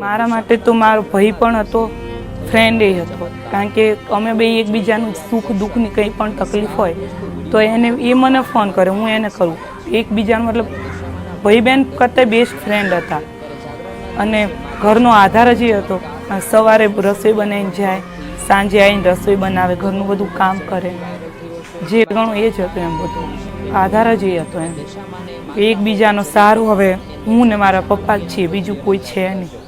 મારા માટે તો મારો ભાઈ પણ હતો ફ્રેન્ડ એ હતો. કારણ કે અમે બે એકબીજાનું સુખ દુઃખની કંઈ પણ તકલીફ હોય, તો એને એ મને ફોન કરે, હું એને કરું. એકબીજાનું મતલબ ભાઈ બહેન કરતાં બેસ્ટ ફ્રેન્ડ હતા. અને ઘરનો આધાર જ એ હતો. સવારે રસોઈ બનાવીને જાય, સાંજે આવીને રસોઈ બનાવે, ઘરનું બધું કામ કરે. જે ઘણું એ જ હતું એમ બધું. આધાર જ એ હતો એમ. એકબીજાનો સારું, હવે હું ને મારા પપ્પા જ છીએ, બીજું કોઈ છે નહીં.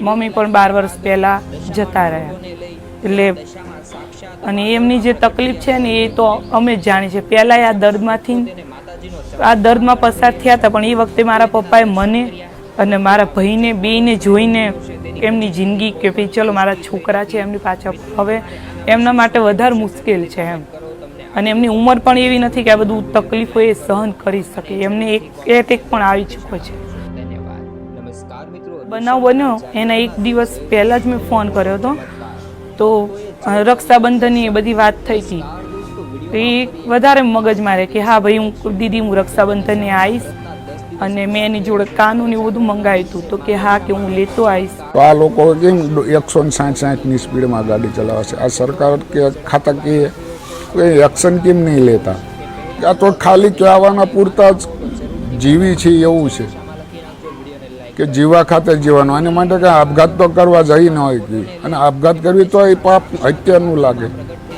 મમ્મી પણ બાર વર્ષ પહેલાં જતા રહ્યા. એટલે અને એમની જે તકલીફ છે ને એ તો અમે જ જાણી છે પહેલાં આ દર્દમાંથી આ દર્દમાં પસાર થયા હતા, પણ એ વખતે મારા પપ્પાએ મને અને મારા ભાઈને, બેયને જોઈને એમની જિંદગી કે ભાઈ ચલો મારા છોકરા છે એમની પાછળ. હવે એમના માટે વધારે મુશ્કેલ છે એમ. અને એમની ઉંમર પણ એવી નથી કે આ બધું તકલીફો એ સહન કરી શકે. એમને એક એટેક પણ આવી ચૂક્યો છે. બનાવ બન્યો એના એક દિવસ પહેલાં જ મેં ફોન કર્યો હતો. તો રક્ષાબંધનની એ બધી વાત થઈ હતી. તો એ વધારે મગજ મારે કે હા ભાઈ હું દીદી હું રક્ષાબંધને આવીશ. અને મેં એની જોડે કાનૂન એવું બધું મંગાવ્યું હતું. તો કે હા કે હું લેતો આવીશ. તો આ લોકો કેમ એકસો ને સાઠ સાઠની સ્પીડમાં ગાડી ચલાવે છે. આ સરકાર કે ખાતા કે કોઈ એક્શન કેમ નહીં લેતા? આ તો ખાલી કહેવાના પૂરતા જ જીવી છે એવું છે. કે જીવા ખાતે જીવાનું. આની માટે કાંઈ આપઘાત તો કરવા જઈ ન હોય અને આપઘાત કરવી તો એ પાપ હત્યાનું લાગે.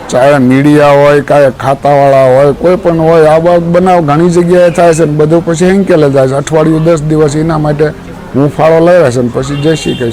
ચાહે મીડિયા હોય, કાંઈ ખાતાવાળા હોય, કોઈ પણ હોય આવા બનાવ ઘણી જગ્યાએ થાય છે બધું પછી હેંકેલે જાય છે. અઠવાડિયું દસ દિવસ એના માટે હું ફાળો લઈ ને પછી જય શ્રી કૃષ્ણ.